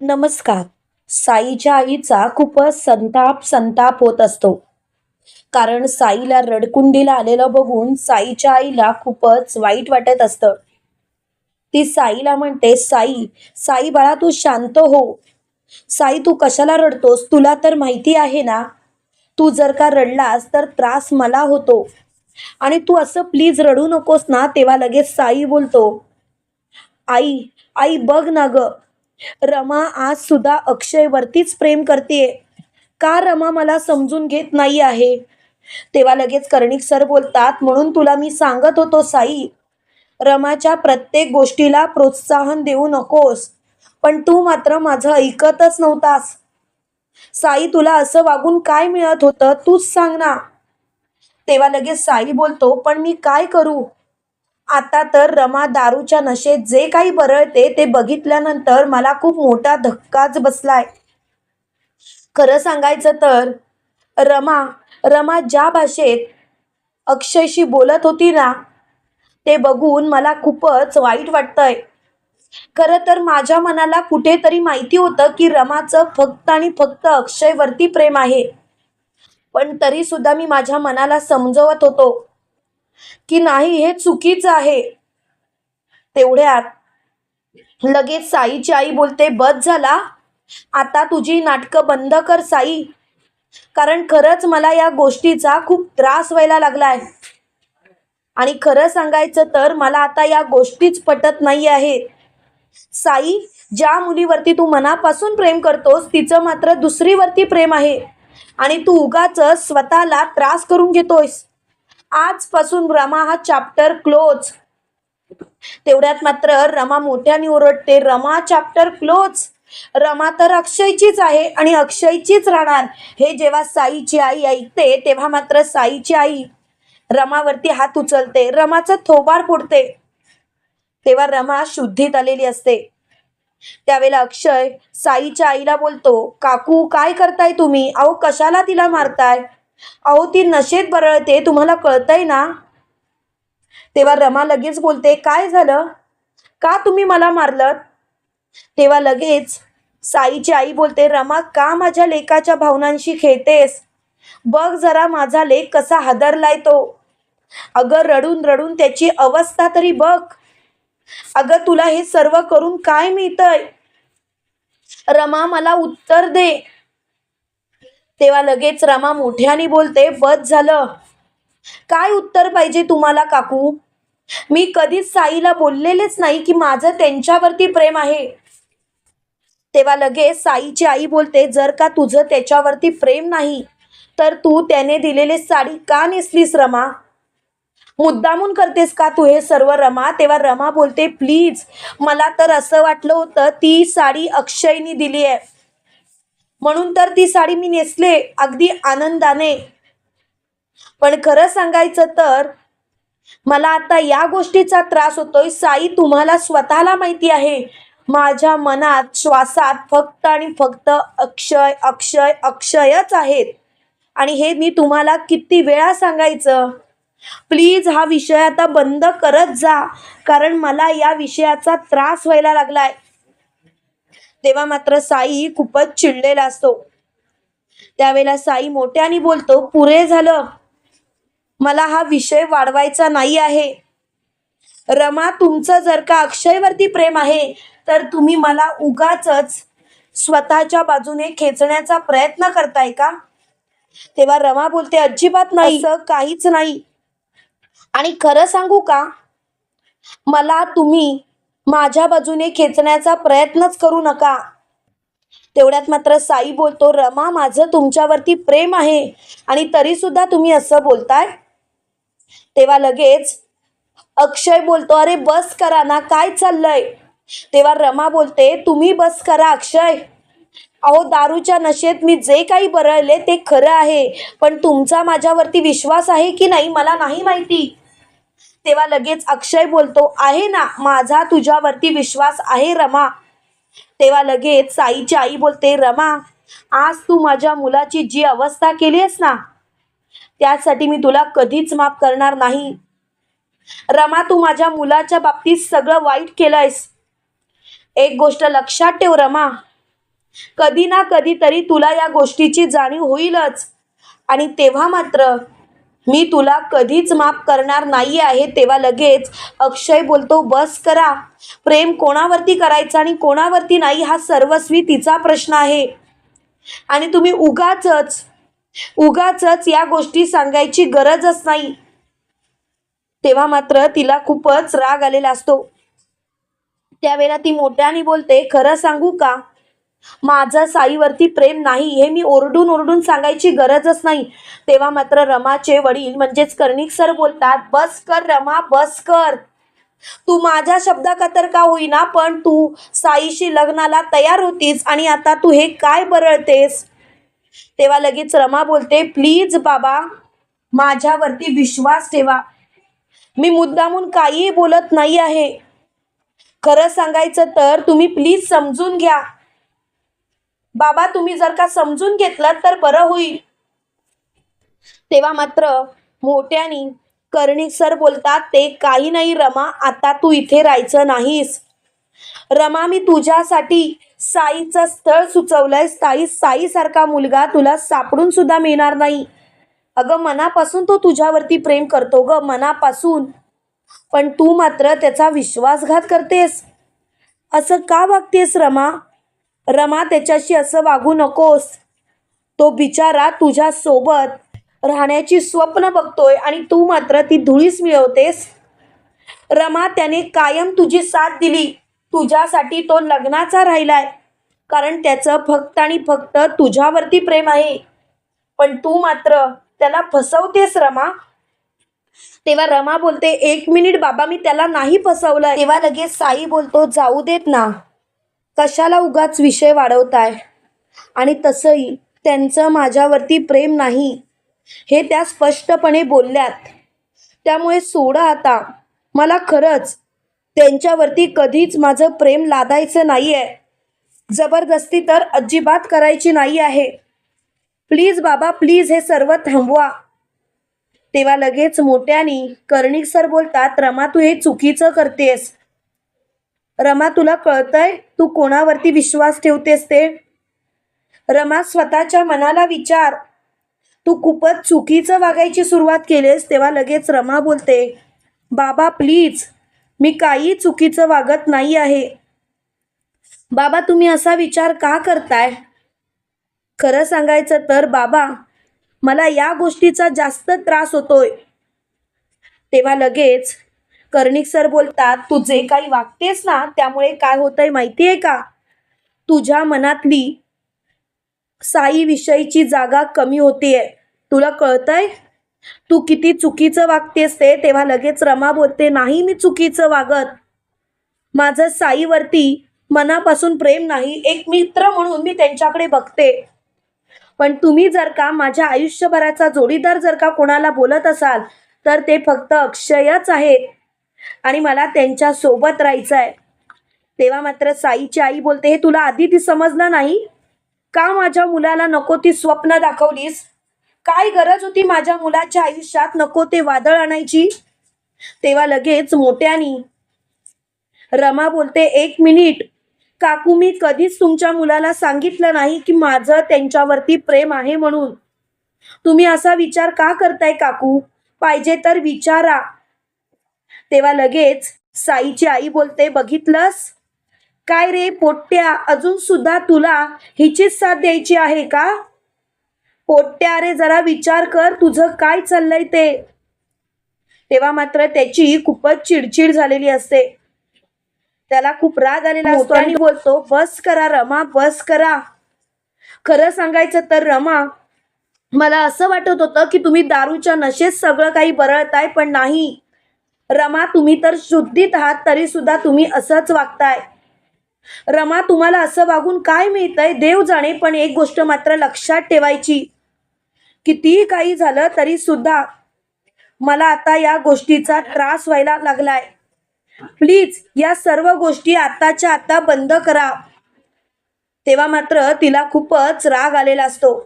नमस्कार. साईच्या आईचा खूपच संताप संताप होत असतो. कारण साईला रडकुंडीला आलेलं बघून साईच्या आईला खूपच वाईट वाटत असतं. ती साईला म्हणते साई साई बाळा तू शांत हो. साई तू कशाला रडतोस? तुला तर माहिती आहे ना. तू जर का रडलास तर त्रास मला होतो. आणि तू असं प्लीज रडू नकोस ना तेव्हा लगेच साई बोलतो आई आई बघ ना ग. रमा आज सुद्धा अक्षयवरतीच प्रेम करते का रमा मला समजून घेत नाही आहे? तेव्हा लगेच कर्णिक सर बोलतात म्हणून तुला मी सांगत होतो साई रमाच्या प्रत्येक गोष्टीला प्रोत्साहन देऊ नकोस पण तू मात्र माझं ऐकतच नव्हतास. साई तुला असं वागून काय मिळत होतं? तूच सांग ना. तेव्हा लगेच साई बोलतो पण मी काय करू? आता तर रमा दारूच्या नशेत जे काही बरळते ते बघितल्यानंतर मला खूप मोठा धक्काच बसलाय. खरं सांगायचं तर रमा रमा ज्या भाषेत अक्षयशी बोलत होती ना ते बघून मला खूपच वाईट वाटतंय. खरं तर माझ्या मनाला कुठेतरी माहिती होतं की रमाचं फक्त आणि फक्त अक्षयवरती प्रेम आहे. पण तरीसुद्धा मी माझ्या मनाला समजवत होतो. की नाही हे चुकीचं आहे. तेवढ्यात लगेच साईची आई बोलते बस झाला. आता तुझी नाटकं बंद कर साई. कारण खरंच मला या गोष्टीचा खूप त्रास व्हायला लागलाय. आणि खरं सांगायचं तर मला आता या गोष्टीच पटत नाही आहे. साई ज्या मुलीवरती तू मनापासून प्रेम करतोस तिचं मात्र दुसरीवरती प्रेम आहे. आणि तू उगाच स्वतःला त्रास करून घेतोयस. आजपासून रमा हा चॅप्टर क्लोज तेवढ्यात मात्र रमा मोठ्याने ओरडते रमा चॅप्टर क्लोज रमा तर अक्षयचीच आहे आणि अक्षयचीच राहणार. हे जेव्हा साईची आई ऐकते तेव्हा मात्र साईची आई रमावरती हात उचलते. रमाचं थोबार फोडते. तेव्हा रमा शुद्धीत आलेली असते. त्यावेळेला अक्षय साईच्या आईला बोलतो काकू काय करताय तुम्ही? अहो कशाला तिला मारताय? अहो ती नशेत बरळते तुम्हाला कळतंय ना? तेव्हा रमा लगेच बोलते काय झालं? का तुम्ही मला मारलं तेव्हा लगेच साईची आई बोलते रमा का माझ्या लेकाच्या भावनांशी खेळतेस? बघ जरा माझा लेख कसा हादरलाय तो. अगं रडून रडून त्याची अवस्था तरी बघ. अगं तुला हे सर्व करून काय मिळतंय? रमा मला उत्तर दे. तेव्हा लगेच रमा मोठ्याने बोलते बस झालं. काय उत्तर पाहिजे तुम्हाला काकू? मी कधीच साईला बोललेलेच नाही की माझं त्यांच्यावरती प्रेम आहे. तेव्हा लगेच साईची आई बोलते जर का तुझं त्याच्यावरती प्रेम नाही तर तू त्याने दिलेली साडी का नेसलीस रमा? मुद्दामून करतेस का तू हे सर्व रमा? तेव्हा रमा बोलते प्लीज मला तर असं वाटलं होतं ती साडी अक्षयनी दिली आहे. म्हणून तर ती साडी मी नेसले अगदी आनंदाने. पण खरं सांगायचं तर मला आता या गोष्टीचा त्रास होतोय. साई तुम्हाला स्वतःला माहिती आहे. माझ्या मनात श्वासात फक्त आणि फक्त अक्षय अक्षय अक्षयच आहेत. आणि हे मी तुम्हाला किती वेळा सांगायचं? प्लीज हा विषय आता बंद करत जा. कारण मला या विषयाचा त्रास व्हायला लागलाय. तेव्हा मात्र साई खूपच चिडलेला असतो. त्यावेळेला साई मोठ्याने बोलतो पुरे झालं. मला हा विषय वाढवायचा नाही आहे. रमा तुमचं जर का अक्षयवरती प्रेम आहे तर तुम्ही मला उगाच स्वतःच्या बाजूने खेचण्याचा प्रयत्न करताय का? तेव्हा रमा बोलते अजिबात नाही. काहीच नाही. आणि खरं सांगू का? मला तुम्ही माझ्या बाजूने खेचण्याचा प्रयत्नच करू नका. तेवढ्यात मात्र साई बोलतो रमा माझं तुमच्यावरती प्रेम आहे आणि तरी सुद्धा तुम्ही असं बोलताय? तेव्हा लगेच अक्षय बोलतो अरे बस करा ना काय चाललंय? तेव्हा रमा बोलते तुम्ही बस करा अक्षय. अहो दारूच्या नशेत मी जे काही बरळले ते खरं आहे पण तुमचा माझ्यावरती विश्वास आहे की नाही मला नाही माहिती. तेव्हा लगेच अक्षय बोलतो आहे ना माझा तुझ्यावरती विश्वास आहे रमा. तेव्हा लगेच साईची आई बोलते रमा आज तू माझ्या मुलाची जी अवस्था केली आहेस ना त्यासाठी मी तुला कधीच माफ करणार नाही. रमा तू माझ्या मुलाच्या बाबतीत सगळं वाईट केलंयस. एक गोष्ट लक्षात ठेव रमा. कधी ना कधीतरी तुला या गोष्टीची जाणीव होईलच. आणि तेव्हा मात्र मी तुला कधीच माफ करणार नाही आहे तेव्हा लगेच अक्षय बोलतो बस करा. प्रेम कोणावरती करायचं आणि कोणावरती नाही हा सर्वस्वी तिचा प्रश्न आहे. आणि तुम्ही उगाचच उगाचच या गोष्टी सांगायची गरजच नाही. तेव्हा मात्र तिला खूपच राग आलेला असतो. त्यावेळेला ती मोठ्याने बोलते खरं सांगू का? माझं साईवरती प्रेम नाही हे मी ओरडून ओरडून सांगायची गरजच नाही. तेव्हा मात्र रमाचे वडील म्हणजेच कर्णिक सर बोलतात बस कर रमा बस कर. तू माझ्या शब्दाखातर का होईना पण तू साईशी लग्नाला तयार होतीस आणि आता तू हे काय बरळतेस? तेव्हा लगेच रमा बोलते प्लीज बाबा माझ्यावरती विश्वास ठेवा. मी मुद्दामून काहीही बोलत नाही आहे. खरं सांगायचं तर तुम्ही प्लीज समजून घ्या. बाबा तुम्ही जर का समजून घेतलं तर बरं होईल. तेव्हा मात्र मोठ्यानी कर्णिक सर बोलतात ते काही नाही रमा आता तू इथे राहायचं नाहीस. रमा मी तुझ्यासाठी साईचं स्थळ सुचवलंय. साई साईसारखा मुलगा तुला सापडून सुद्धा मिळणार नाही. अगं मनापासून तो तुझ्यावरती प्रेम करतो ग मनापासून. पण तू मात्र त्याचा विश्वासघात करतेस. असं का वागतेस रमा? रमा त्याच्याशी असं वागू नकोस. तो बिचारा तुझ्या सोबत राहण्याची स्वप्न बघतोय आणि तू मात्र ती धुळीस मिळवतेस. रमा त्याने कायम तुझी साथ दिली. तुझ्यासाठी तो लग्नाचा राहिलाय. कारण त्याचं फक्त आणि फक्त तुझ्यावरती प्रेम आहे. पण तू मात्र त्याला फसवतेस रमा. तेव्हा रमा बोलते एक मिनिट बाबा मी त्याला नाही फसवलं तेव्हा लगेच साई बोलतो जाऊ देत ना. कशाला उगाच विषय वाढवताय? आणि तसंही त्यांचं माझ्यावरती प्रेम नाही हे त्या स्पष्टपणे बोलल्यात. त्यामुळे सोडा आता. मला खरंच त्यांच्यावरती कधीच माझं प्रेम लादायचं नाही आहे जबरदस्ती तर अजिबात करायची नाही आहे. प्लीज बाबा प्लीज हे सर्व थांबवा. तेव्हा लगेच मोठ्यानी कर्णिक सर बोलतात रमा तू हे चुकीचं करतेस. रमा तुला कळतंय तू कोणावरती विश्वास ठेवतेस ते? रमा स्वतःच्या मनाला विचार. तू खूपच चुकीचं वागायची सुरुवात केलीस तेव्हा लगेच रमा बोलते बाबा प्लीज मी काही चुकीचं वागत नाही आहे. बाबा तुम्ही असा विचार का करताय? खरं सांगायचं तर बाबा मला या गोष्टीचा जास्त त्रास होतोय. तेव्हा लगेच कर्णिक सर बोलतात तू जे काही वागतेस ना त्यामुळे काय होतंय माहिती आहे का? तुझ्या मनातली साई विषयीची जागा कमी होतीये. तुला कळतंय? तू किती चुकीचं वागतेस ते तेव्हा लगेच रमा बोलते नाही मी चुकीचं वागत. माझं साईवरती मनापासून प्रेम नाही एक मित्र म्हणून मी त्यांच्याकडे बघते. पण तुम्ही जर का माझ्या आयुष्यभराचा जोडीदार जर का कोणाला बोलत असाल तर ते फक्त अक्षयच आहेत. आणि मला त्यांच्यासोबत राहायचं आहे तेव्हा मात्र साईची आई बोलते हे तुला आधी ती समजलं नाही? का माझ्या मुलाला नको ती स्वप्न दाखवलीस? काय गरज होती माझ्या मुलाच्या आयुष्यात नको ते वादळ आणायची? तेव्हा लगेच मोठ्यानी रमा बोलते एक मिनिट. काकू मी कधीच तुमच्या मुलाला सांगितलं नाही की माझं त्यांच्यावरती प्रेम आहे म्हणून. तुम्ही असा विचार का करताय काकू? पाहिजे तर विचारा. तेव्हा लगेच साईची आई बोलते बघितलंस? काय रे पोट्ट्या अजून सुद्धा तुला हिचीच साथ द्यायची आहे का? पोट्ट्या रे जरा विचार कर तुझं काय चाललंय ते? तेव्हा मात्र त्याची खूपच चिडचिड झालेली असते. त्याला खूप राग आलेला असतो आणि बोलतो बस करा रमा बस करा. खरं सांगायचं तर रमा मला असं वाटत होतं की तुम्ही दारूच्या नशेत सगळं काही बरळताय पण नाही. रमा तुम्ही तर शुद्धीत आहात तरी सुद्धा तुम्ही असंच वागताय. रमा तुम्हाला असं वागून काय मिळतंय? देव जाणे पण एक गोष्ट मात्र लक्षात ठेवायची. कितीही काही झालं तरी सुद्धा मला आता या गोष्टीचा त्रास व्हायला लागलाय. प्लीज या सर्व गोष्टी आताच्या आता बंद करा. तेव्हा मात्र तिला खूपच राग आलेला असतो.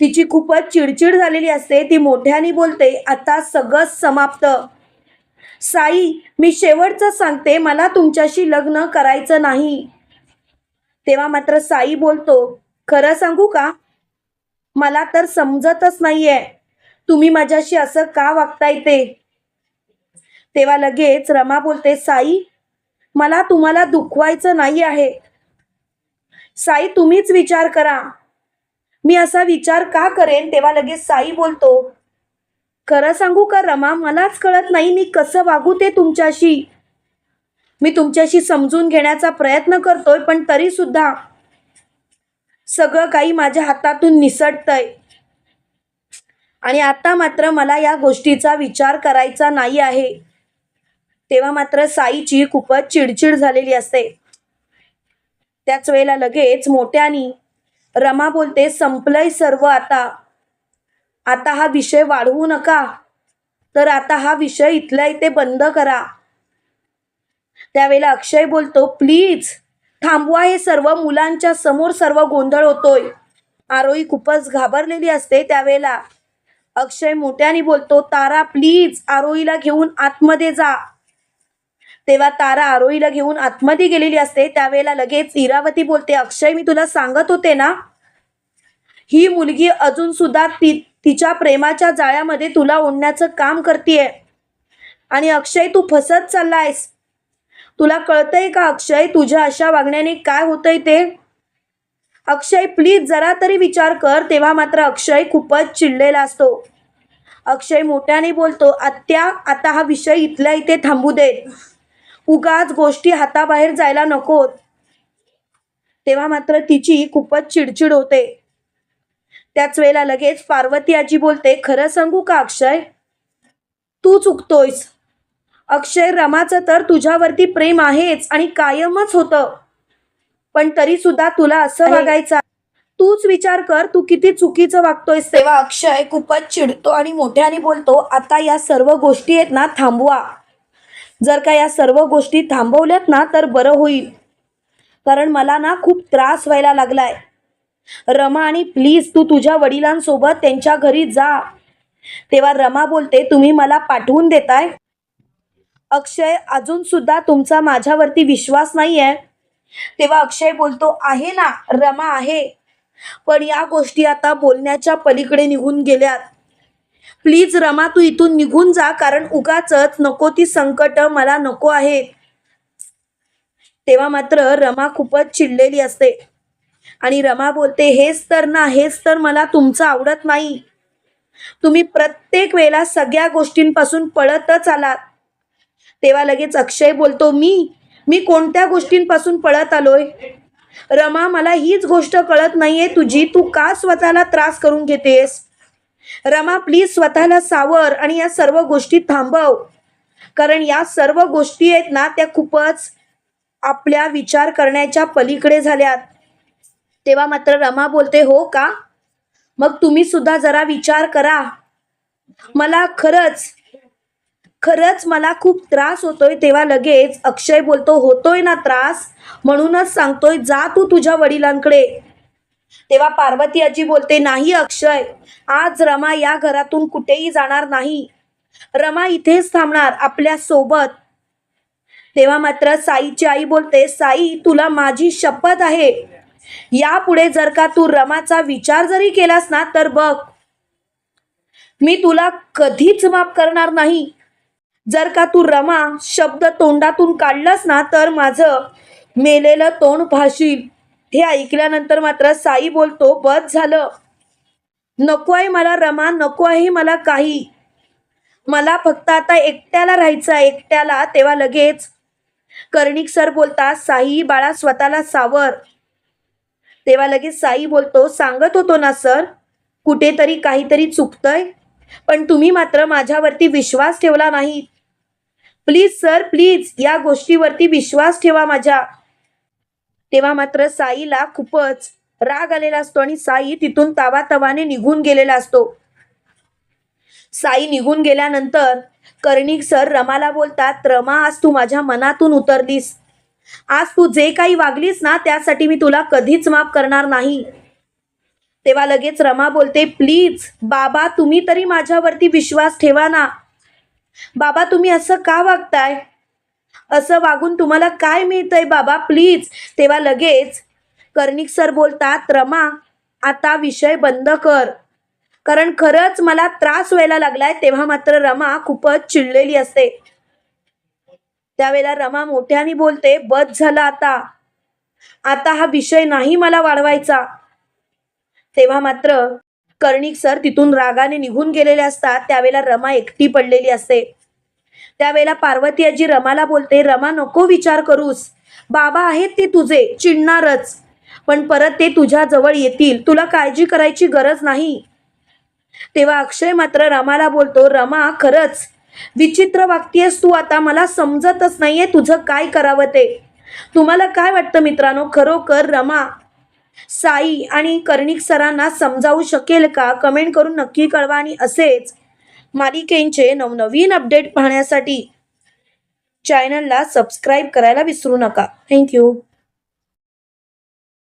तिची खूपच चिडचिड झालेली असते ती मोठ्याने बोलते आता सगळंच समाप्त. साई मी शेवटचं सांगते मला तुमच्याशी लग्न करायचं नाही. तेव्हा मात्र साई बोलतो खरं सांगू का? मला तर समजतच नाहीये. तुम्ही माझ्याशी असं का वागताय ते? तेव्हा लगेच रमा बोलते साई मला तुम्हाला दुखवायचं नाही आहे. साई तुम्हीच विचार करा. मी असा विचार का करेन? तेव्हा लगेच साई बोलतो खरं सांगू का रमा? मलाच कळत नाही मी कसं वागू ते तुमच्याशी. मी तुमच्याशी समजून घेण्याचा प्रयत्न करतोय पण तरी सुद्धा सगळं काही माझ्या हातातून निसटतंय. आणि आता मात्र मला या गोष्टीचा विचार करायचा नाही आहे. तेव्हा मात्र साईची खूपच चिडचिड झालेली असते. त्याच वेळेला लगेच मोठ्यानी रमा बोलते संपलंय सर्व आता. आता हा विषय वाढवू नका. तर आता हा विषय इथल्या इथे बंद करा. त्यावेळेला अक्षय बोलतो प्लीज थांबवा हे सर्व मुलांच्या समोर सर्व गोंधळ होतोय. आरोही खूपच घाबरलेली असते त्यावेळेला. अक्षय मोठ्याने बोलतो तारा प्लीज आरोहीला घेऊन आतमध्ये जा. तेव्हा तारा आरोहीला घेऊन आतमध्ये गेलेली असते. त्यावेळेला लगेच इरावती बोलते अक्षय मी तुला सांगत होते ना ही मुलगी अजून सुद्धा ती तिच्या प्रेमाच्या जाळ्यामध्ये तुला ओढण्याचं काम करतीये. आणि अक्षय तू फसत चाललायस. तुला कळतंय का अक्षय तुझ्या अशा वागण्याने काय होतंय ते? अक्षय प्लीज जरा तरी विचार कर तेव्हा मात्र अक्षय खूपच चिडलेला असतो. अक्षय मोठ्याने बोलतो आत्या आता हा विषय इथल्या इथे थांबू देत. उगाच गोष्टी हाताबाहेर जायला नकोत. तेव्हा मात्र तिची खूपच चिडचिड होते. त्याच वेळेला लगेच पार्वती आजी बोलते खरं सांगू का अक्षय? तू चुकतोयस अक्षय रमाचं तर तुझ्यावरती प्रेम आहेच आणि कायमच होतं. पण तरी सुद्धा तुला असं वागायचं तूच विचार कर तू किती चुकीचं वागतोयस. तेव्हा अक्षय खूपच चिडतो आणि मोठ्याने बोलतो आता या सर्व गोष्टी आहेत ना थांबवा. जर का या सर्व गोष्टी थांबवल्यात ना तर बरं होईल. कारण मला ना खूप त्रास व्हायला लागलाय. रमा आणि प्लीज तू तुझ्या वडिलांसोबत त्यांच्या घरी जा. तेव्हा रमा बोलते तुम्ही मला पाठवून देताय. अक्षय अजून सुद्धा तुमचा माझ्यावरती विश्वास नाही आहे तेव्हा अक्षय बोलतो आहे ना रमा आहे. पण या गोष्टी आता बोलण्याच्या पलीकडे निघून गेल्यात. प्लीज रमा तू इथून निघून जा कारण उगाच नको ती संकट मला नको आहे तेव्हा मात्र रमा खूपच चिडलेली असते. आणि रमा बोलते हेच तर ना हेच तर मला तुमचं आवडत नाही. तुम्ही प्रत्येक वेळेला सगळ्या गोष्टींपासून पळतच आलात. तेव्हा लगेच अक्षय बोलतो मी मी कोणत्या गोष्टींपासून पळत आलोय? रमा मला हीच गोष्ट कळत नाहीये तुझी. तू का स्वतःला त्रास करून घेतेस? रमा प्लीज स्वतःला सावर आणि या सर्व गोष्टी थांबव. कारण या सर्व गोष्टी आहेत ना त्या खूपच आपल्या विचार करण्याच्या पलीकडे झाल्यात. तेव्हा मात्र रमा बोलते हो का? मग तुम्ही सुद्धा जरा विचार करा. मला खरंच खरंच मला खूप त्रास होतोय. तेव्हा लगेच अक्षय बोलतो होतोय ना त्रास? म्हणूनच सांगतोय जा तू तुझ्या वडिलांकडे. तेव्हा पार्वती आजी बोलते नाही अक्षय आज रमा या घरातून कुठेही जाणार नाही. रमा इथेच थांबणार आपल्यासोबत. तेव्हा मात्र साईची आई बोलते साई तुला माझी शपथ आहे. यापुढे जर का तू रमाचा विचार जरी केलास ना तर बघ. मी तुला कधीच माफ करणार नाही. जर का तू रमा शब्द तोंडातून काढलास ना तर माझं मेलेलं तोंड भाशील. हे ऐकल्यानंतर मात्र साई बोलतो बस झालं. नको आहे मला रमा नको आहे मला काही. मला फक्त आता एकट्याला राहायचं एकट्याला. तेव्हा लगेच कर्णिक सर बोलतात साई बाळा स्वतःला सावर. तेव्हा लगेच साई बोलतो सांगत होतो ना सर. कुठेतरी काहीतरी चुकतंय. पण तुम्ही मात्र माझ्यावरती विश्वास ठेवला नाही प्लीज सर प्लीज या गोष्टीवरती विश्वास ठेवा माझ्या. तेव्हा मात्र साईला खूपच राग आलेला असतो आणि साई तिथून तावातावाने निघून गेलेला असतो. साई निघून गेल्यानंतर कर्णिक सर रमाला बोलतात रमा आज तू माझ्या मनातून उतरलीस. आज तू जे काही वागलीस ना त्यासाठी मी तुला कधीच माफ करणार नाही. तेव्हा लगेच रमा बोलते प्लीज बाबा तुम्ही तरी माझ्यावरती विश्वास ठेवा ना. बाबा तुम्ही असं का वागताय? असं वागून तुम्हाला काय मिळतंय बाबा? प्लीज. तेव्हा लगेच कर्णिक सर बोलतात रमा आता विषय बंद कर. कारण खरंच मला त्रास व्हायला लागलाय तेव्हा मात्र रमा खूपच चिडलेली असते. त्यावेळेला रमा मोठ्याने बोलते बस झाला आता. आता हा विषय नाही मला वाढवायचा. तेव्हा मात्र कर्णिक सर तिथून रागाने निघून गेलेले असतात. त्यावेळेला रमा एकटी पडलेली असते. त्यावेळेला पार्वती आजी रमाला बोलते रमा नको विचार करूस. बाबा आहेत ते तुझे चिडणारच. पण परत ते तुझ्या जवळ येतील. तुला काळजी करायची गरज नाही. तेव्हा अक्षय मात्र रमाला बोलतो रमा खरंच विचित्र वागतीयस तू आता. मला समजतच नाहीये तुझं काय करावं ते. तुम्हाला काय वाटतं मित्रांनो? खरोखर रमा साई आणि कर्णिक सरांना समजावू शकेल का? कमेंट करून नक्की कळवा आणि असेच मालिकेंचे नवनवीन अपडेट पाहण्यासाठी चॅनलला सबस्क्राईब करायला विसरू नका. थँक्यू